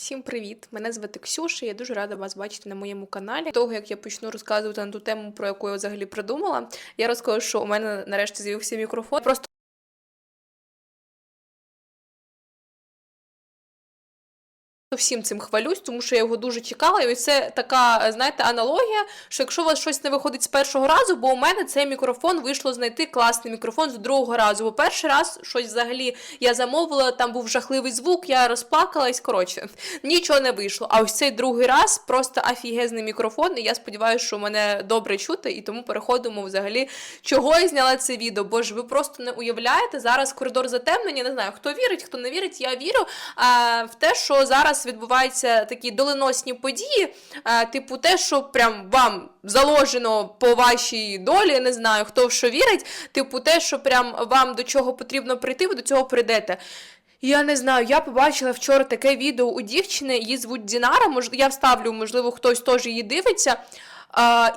Всім привіт! Мене звати Ксюша. Я дуже рада вас бачити на моєму каналі. Того як я почну розказувати на ту тему, про яку я взагалі придумала, я розкажу, що у мене нарешті з'явився мікрофон. Просто Всім цим хвалюсь, тому що я його дуже чекала. І ось це така, знаєте, аналогія, що якщо у вас щось не виходить з першого разу, бо у мене цей мікрофон вийшло знайти класний мікрофон з другого разу. Бо перший раз щось взагалі я замовила, там був жахливий звук, я розплакалась. Коротше, нічого не вийшло. А ось цей другий раз просто офігезний мікрофон. І я сподіваюся, що мене добре чути, і тому переходимо взагалі, чого я зняла це відео. Бо ж ви просто не уявляєте зараз коридор затемнення. Не знаю, хто вірить, хто не вірить. Я вірю а, в те, що зараз відбуваються такі доленосні події, а, типу те, що прям вам заложено по вашій долі, не знаю, хто в що вірить, типу те, що прям вам до чого потрібно прийти, ви до цього прийдете. Я не знаю, я побачила вчора таке відео у дівчини, її звуть Дінара, мож... я вставлю, можливо, хтось теж її дивиться.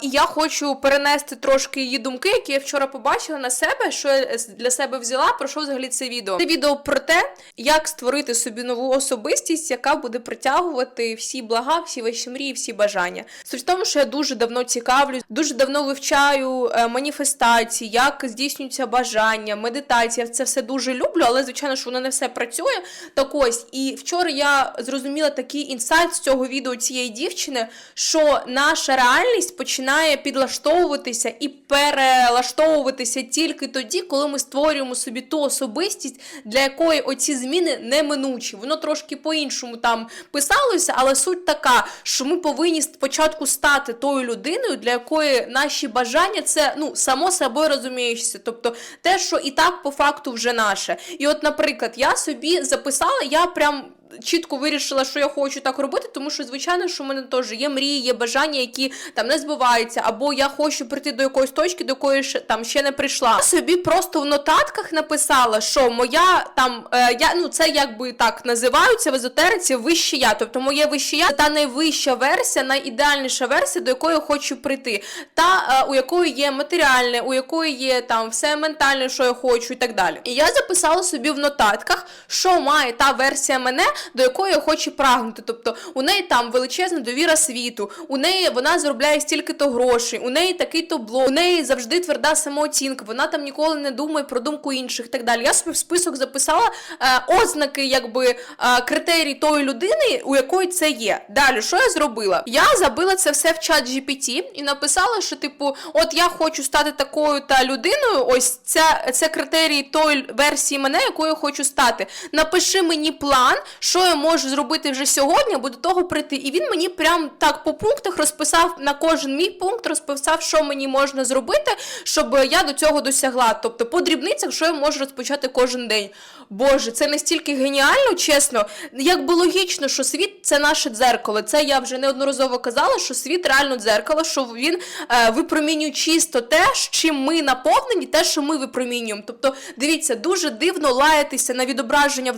І я хочу перенести трошки її думки, які я вчора побачила на себе, що я для себе взяла, про що взагалі це відео. Це відео про те, як створити собі нову особистість, яка буде притягувати всі блага, всі ваші мрії, всі бажання. Суть в тому, що я дуже давно цікавлюсь, дуже давно вивчаю е, маніфестації, як здійснюються бажання, медитація. Це все дуже люблю, але звичайно, що воно не все працює. Так ось, і вчора я зрозуміла такий інсайт з цього відео цієї дівчини, що наша реальність починає підлаштовуватися і перелаштовуватися тільки тоді, коли ми створюємо собі ту особистість, для якої оці зміни неминучі. Воно трошки по-іншому там писалося, але суть така, що ми повинні спочатку стати тою людиною, для якої наші бажання це ну само собою розумієшся. Тобто те, що і так по факту вже наше. І от, наприклад, я собі записала, я прям. Чітко вирішила, що я хочу так робити, тому що, звичайно, що в мене теж є мрії, є бажання, які там не збуваються, або я хочу прийти до якоїсь точки, до якої ще там ще не прийшла. Я собі просто в нотатках написала, що моя там е, я ну це якби так називаються в езотериці вище я. Тобто моє вище я та найвища версія, найідеальніша версія, до якої я хочу прийти, та е, у якої є матеріальне, у якої є там все ментальне, що я хочу, і так далі. І я записала собі в нотатках, що має та версія мене до якої я хочу прагнути. Тобто у неї там величезна довіра світу, у неї вона заробляє стільки-то грошей, у неї такий-то блог, у неї завжди тверда самооцінка, вона там ніколи не думає про думку інших і так далі. Я собі в список записала е, ознаки, якби е, критерій тої людини, у якої це є. Далі, що я зробила? Я забила це все в чат GPT і написала, що, типу, от я хочу стати такою та людиною. Ось це, це критерій тої версії мене, якою я хочу стати. Напиши мені план що я можу зробити вже сьогодні, або до того прийти. І він мені прям так по пунктах розписав на кожен мій пункт, розписав, що мені можна зробити, щоб я до цього досягла. Тобто по дрібницях, що я можу розпочати кожен день. Боже, це настільки геніально, чесно. Якби логічно, що світ це наше дзеркало. Це я вже неодноразово казала, що світ реально дзеркало, що він е, випромінює чисто те, чим ми наповнені, те, що ми випромінюємо. Тобто, дивіться, дуже дивно лаятися на відображення в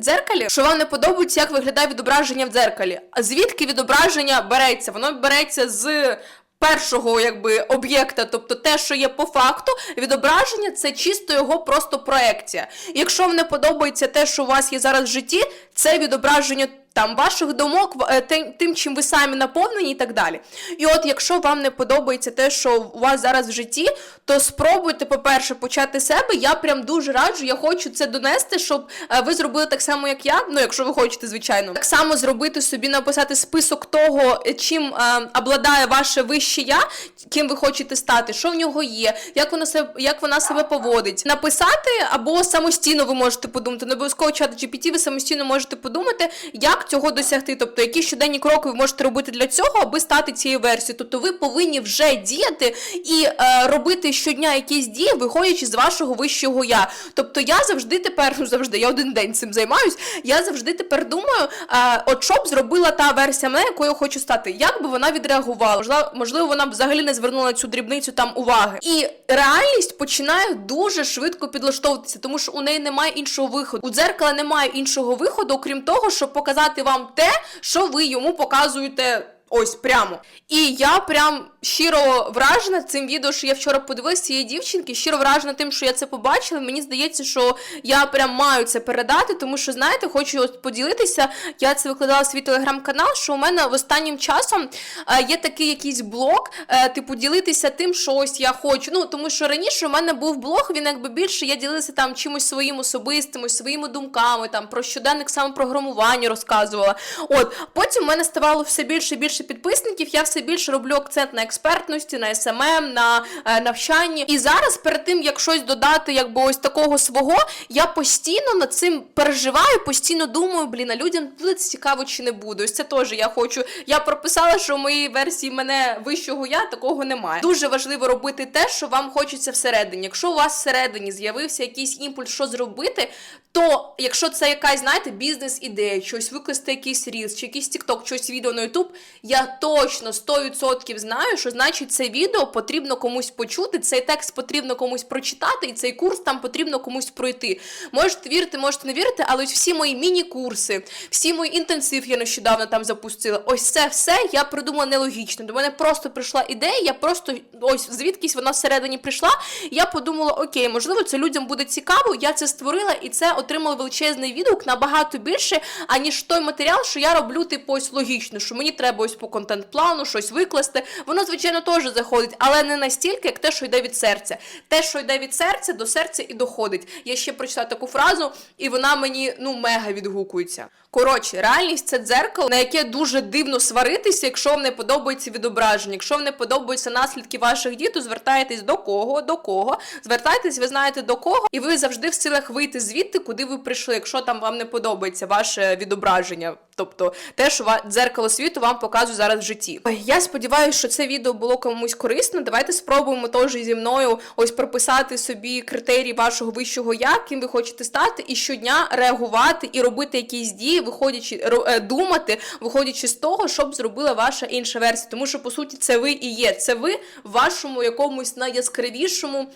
дзеркалі, що вам не подобається, як виглядає відображення в дзеркалі. А звідки відображення береться? Воно береться з. Першого якби об'єкта, тобто те, що є по факту, відображення це чисто його просто проекція. Якщо вам не подобається те, що у вас є зараз в житті, це відображення там ваших думок, тим, тим, чим ви самі наповнені і так далі. І от, якщо вам не подобається те, що у вас зараз в житті, то спробуйте, по-перше, почати себе. Я прям дуже раджу, я хочу це донести, щоб ви зробили так само, як я. Ну, якщо ви хочете, звичайно, так само зробити собі, написати список того, чим е, обладає ваше вище я, ким ви хочете стати, що в нього є, як вона себе, як вона себе поводить. Написати або самостійно ви можете подумати, не обов'язково чат GPT, ви самостійно можете подумати, як цього досягти, тобто які щоденні кроки ви можете робити для цього, аби стати цією версією. Тобто ви повинні вже діяти і е, робити щодня якісь дії, виходячи з вашого вищого я. Тобто я завжди тепер, ну завжди, я один день цим займаюсь. Я завжди тепер думаю, е, от що б зробила та версія мене, якою я хочу стати, як би вона відреагувала? Можливо, вона б взагалі не звернула цю дрібницю там уваги. І реальність починає дуже швидко підлаштовуватися, тому що у неї немає іншого виходу. У дзеркала немає іншого виходу, окрім того, щоб показати вам те, що ви йому показуєте Ось прямо. І я прям щиро вражена цим відео, що я вчора подивилася цієї дівчинки, щиро вражена тим, що я це побачила. Мені здається, що я прям маю це передати, тому що, знаєте, хочу поділитися. Я це викладала в свій телеграм-канал, що у мене в останнім часом е, є такий якийсь блог, е, типу, ділитися тим, що ось я хочу. Ну, тому що раніше у мене був блог, він якби більше, я ділилася там чимось своїм особистим, своїми думками, там про щоденник самопрограмування розказувала. От, потім в мене ставало все більше і більше підписників, я все більше роблю акцент на експертності, на СММ, на е, навчанні. І зараз, перед тим, як щось додати, якби ось такого свого, я постійно над цим переживаю, постійно думаю, блін, а людям буде це цікаво чи не буде. Ось це теж я хочу. Я прописала, що в моїй версії мене вищого я такого немає. Дуже важливо робити те, що вам хочеться всередині. Якщо у вас всередині з'явився якийсь імпульс, що зробити, то якщо це якась, знаєте, бізнес-ідея, щось викласти якийсь різ, чи якийсь TikTok, щось відео на YouTube, я точно 100% знаю, що значить це відео потрібно комусь почути, цей текст потрібно комусь прочитати, і цей курс там потрібно комусь пройти. Можете вірити, можете не вірити, але ось всі мої міні-курси, всі мої інтенсив я нещодавно там запустила. Ось це все я придумала нелогічно. До мене просто прийшла ідея, я просто ось звідкись вона всередині прийшла. Я подумала, окей, можливо, це людям буде цікаво. Я це створила, і це отримало величезний відгук набагато більше, аніж той матеріал, що я роблю, типу, ось логічно, що мені треба ось по контент-плану щось викласти. Воно, звичайно, теж заходить, але не настільки, як те, що йде від серця. Те, що йде від серця, до серця і доходить. Я ще прочитала таку фразу, і вона мені ну мега відгукується. Коротше, реальність це дзеркало, на яке дуже дивно сваритися, якщо вам не подобається відображення. Якщо вам не подобаються наслідки ваших дій, то звертаєтесь до кого, до кого. Звертайтесь, ви знаєте до кого, і ви завжди в силах вийти звідти, куди ви прийшли, якщо там вам не подобається ваше відображення. Тобто те, що дзеркало світу вам показує зараз в житті. Я сподіваюся, що це відео було комусь корисно. Давайте спробуємо теж зі мною ось прописати собі критерії вашого вищого я, ким ви хочете стати, і щодня реагувати і робити якісь дії, виходячи е, думати, виходячи з того, щоб зробила ваша інша версія. Тому що по суті це ви і є. Це ви в вашому якомусь найяскравішому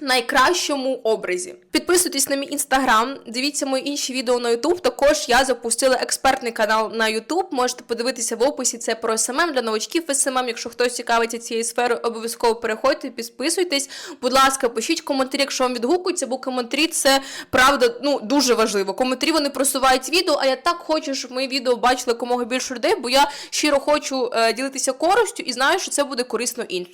найкращому образі. Підписуйтесь на мій інстаграм, дивіться мої інші відео на Ютуб. Також я запустила експертний канал на Ютуб. Можете подивитися в описі це про СММ для новачків СММ. Якщо хтось цікавиться цією сферою, обов'язково переходьте, підписуйтесь. Будь ласка, пишіть коментарі, якщо вам відгукується, бо коментарі це правда ну дуже важливо. Коментарі вони просувають відео. А я так хочу, щоб мої відео бачили якомога більше людей, бо я щиро хочу е, ділитися користю і знаю, що це буде корисно іншим.